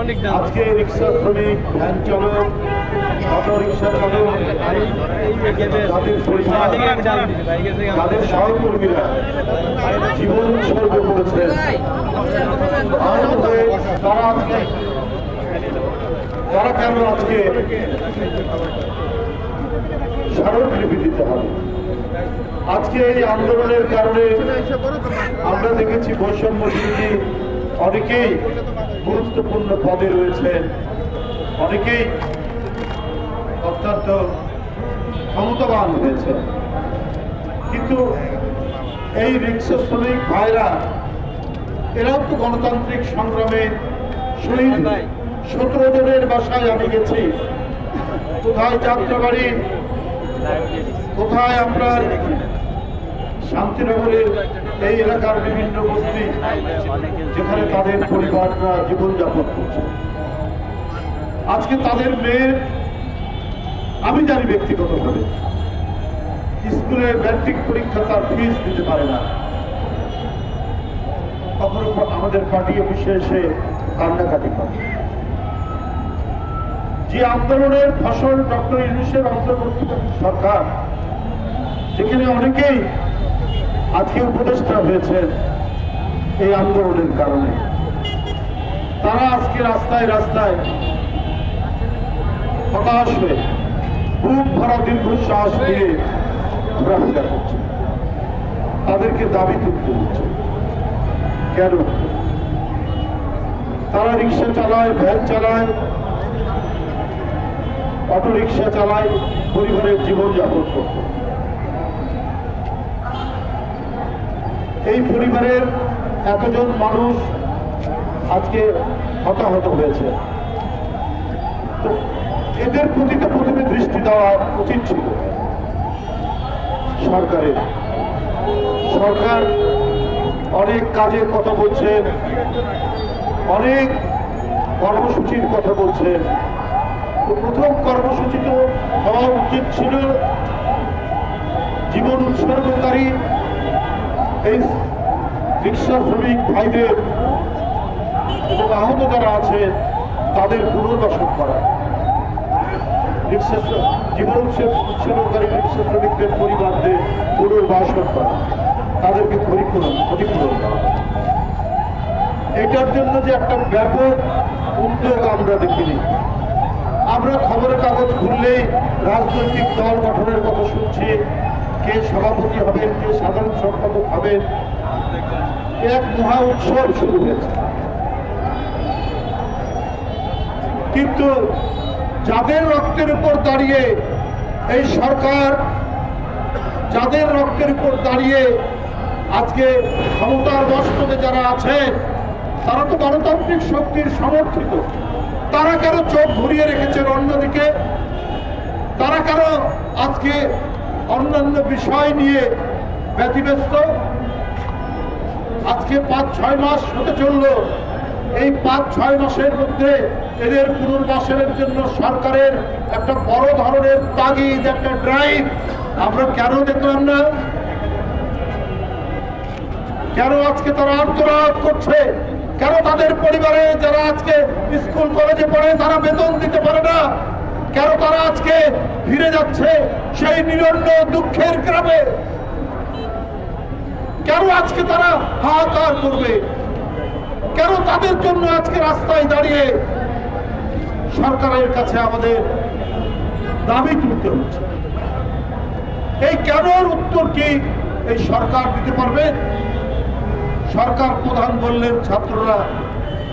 আজকে রিক্সা শ্রমিক ভ্যান চালক অটো রিক্সা চালক তাদের পরিবার তাদের সহকর্মীরা জীবন উৎসর্গ করেছেন তারা আজকে তারা কেন আজকে স্মারকলিপি দিতে হবে? আজকে এই আন্দোলনের কারণে আমরা দেখেছি বৈষম্য বিরোধী অনেকেই গুরুত্বপূর্ণ পদে রয়েছেন, অনেকেই অত্যন্ত ক্ষমতাবান হয়েছে কিন্তু এই রিক্সা শ্রমিক ভাইরা, এরাও তো গণতান্ত্রিক সংগ্রামে শহীদ। সতেরো জনের বাসায় আমি গেছি। কোথায় যাত্রাবাড়ি? কোথায় আপনার শান্তিনগরের এই এলাকার বিভিন্ন বস্তি যেখানে তাদের পরিবাররা জীবনযাপন করছে। আজকে তাদের মেয়ে আমি জানি ব্যক্তিগতভাবে, স্কুলে ম্যাট্রিক পরীক্ষা তার ফিস দিতে পারে না। কখনো আমাদের পার্টি অফিসে এসে কান্নাকাটি করে। যে আন্দোলনের ফসল ডক্টর ইউনুসের অন্তর্বর্তী সরকার, যেখানে অনেকেই আজকে উপদেষ্টা হয়েছেন এই আন্দোলনের কারণে। তারা আজকে রাস্তায় রাস্তায় হতাশ হয়ে বুক ভরা দীর্ঘশ্বাস দিয়ে ঘোরাফেরা করছে। তাদেরকে দাবি তুলতে হচ্ছে। কেন? তারা রিক্সা চালায়, ভ্যান চালায় অটো রিক্সা চালায়, পরিবারের জীবনযাপন করত। এই পরিবারের এতজন মানুষ আজকে হতাহত হয়েছে। এদের প্রতি তো প্রথমে দৃষ্টি দেওয়া উচিত ছিল। সরকারের। সরকার অনেক কাজের কথা বলছেন অনেক কর্মসূচির কথা বলছেন প্রথম কর্মসূচি তো হওয়া উচিত ছিল জীবন উৎসর্গকারী এই রিক্সা শ্রমিক ভাইদের এবং আহত যারা আছে, তাদের পুনর্বাসন করা। রিক্সা শ্র- জীবন উৎসর্গ- উৎসর্গকারী রিক্সা শ্রমিকদের পরিবারদের পুনর্বাসন করা। তাদেরকে পরিপূরণ ক্ষতিপূরণ করা। এটার জন্য যে একটা ব্যাপক উদ্যোগ আমরা দেখিনি। আমরা খবরের কাগজ খুললেই রাজনৈতিক দল গঠনের কথা শুনছি কে সভাপতি হবেন কে সাধারণ সম্পাদক হবেন এক মহা উৎসব শুরু হয়েছে। কিন্তু যাদের রক্তের উপর দাঁড়িয়ে এই সরকার, যাদের রক্তের উপর দাঁড়িয়ে আজকে ক্ষমতার বস্ততে যারা আছে, তারা তো গণতান্ত্রিক শক্তির সমর্থিত। তারা কেন চোখ ঘুরিয়ে রেখেছেন অন্যদিকে? তারা কেন আজকে অন্যান্য বিষয় নিয়ে ব্যতিব্যস্ত। আজকে পাঁচ, ছয় মাস হতে চলল। এই পাঁচ, ছয় মাসের মধ্যে এদের পুনর্বাসনের জন্য সরকারের একটা বড় ধরনের তাগিদ, একটা ড্রাইভ আমরা কেন দেখলাম না? কেন আজকে তারা আত্মরাত করছে? কেন তাদের পরিবারে যারা আজকে স্কুল, কলেজে পড়ে তারা বেতন দিতে পারে না? কেন তারা আজকে ফিরে যাচ্ছে সেই নিরন্ন দুঃখের গ্রামে কেন আজকে তারা হাহাকার করবে? কেন তাদের জন্য আজকে রাস্তায় দাঁড়িয়ে সরকারের কাছে আমাদের দাবি তুলতে হচ্ছে? এই কেনর উত্তর কি এই সরকার দিতে পারবে? সরকার প্রধান বললেন, ছাত্ররা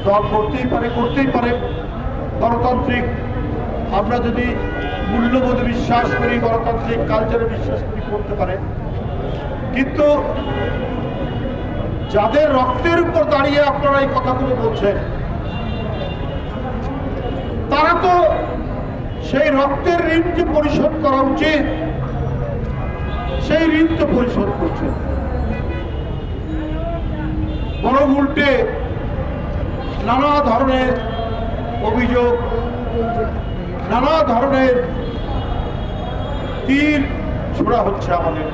দল করতেই পারে করতেই পারে। গণতান্ত্রিক আমরা যদি মূল্যবোধে বিশ্বাস করি, গণতান্ত্রিক কালচারে বিশ্বাস করি, করতে পারে। কিন্তু যাদের রক্তের উপর দাঁড়িয়ে আপনারা এই কথাগুলো বলছেন, তারা তো সেই রক্তের ঋণ যে পরিশোধ করা উচিত, সেই ঋণ তো পরিশোধ করছে। বরং উল্টে নানা ধরনের অভিযোগ নানা ধরনের তীর ছোড়া হচ্ছে আমাদের